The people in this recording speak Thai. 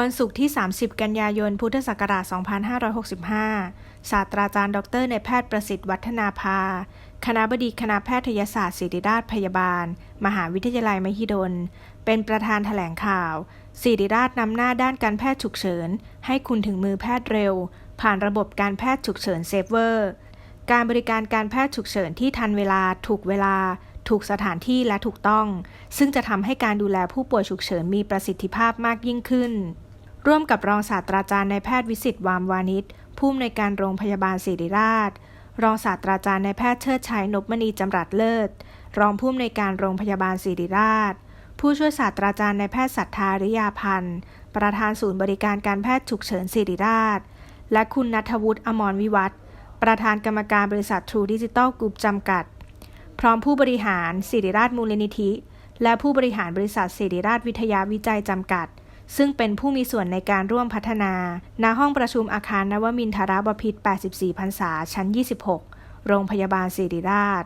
วันศุกร์ที่ 30 กันยายน พุทธศักราช 2565 ศาสตราจารย์ ดรในแพทย์ประสิทธิ์วัฒนาภา คณะบดีคณะแพทยศาสตร์ศิริราชพยาบาล มหาวิทยาลัยมหิดล เป็นประธานแถลงข่าว ศิริราชนำหน้าด้านการแพทย์ฉุกเฉิน ให้คุณถึงมือแพทย์เร็ว ผ่านระบบการแพทย์ฉุกเฉินเซฟเวอร์ การบริการการแพทย์ฉุกเฉินที่ทันเวลา ถูกเวลาถูกสถานที่และถูกต้อง ซึ่งจะทำให้การดูแลผู้ป่วยฉุกเฉินมีประสิทธิภาพมากยิ่งขึ้น ร่วมกับรองศาสตราจารย์นายแพทย์วิสิตวามวานิชผู้อำนวยการโรงพยาบาลศิริราช รองศาสตราจารย์นายแพทย์เชิดชัยนพมณีจำรัดเลิศ รองผู้อำนวยการโรงพยาบาลศิริราช ผู้ช่วยศาสตราจารย์นายแพทย์สัทธาริยาพันธ์ ประธานศูนย์บริการการแพทย์ฉุกเฉินศิริราช และคุณนัทวุฒิอมรวิวัฒประธานกรรมการบริษัททรูดิจิตอลกรุ๊ปจำกัด พร้อมผู้บริหารศิริราชมูลนิธิ และผู้บริหารบริษัทศิริราชวิทยาวิจัยจำกัด ซึ่งเป็นผู้มีส่วนในการร่วมพัฒนา ณ ห้องประชุมอาคารนวมินทรบพิตร 84 พรรษา ชั้น 26 โรงพยาบาลศิริราช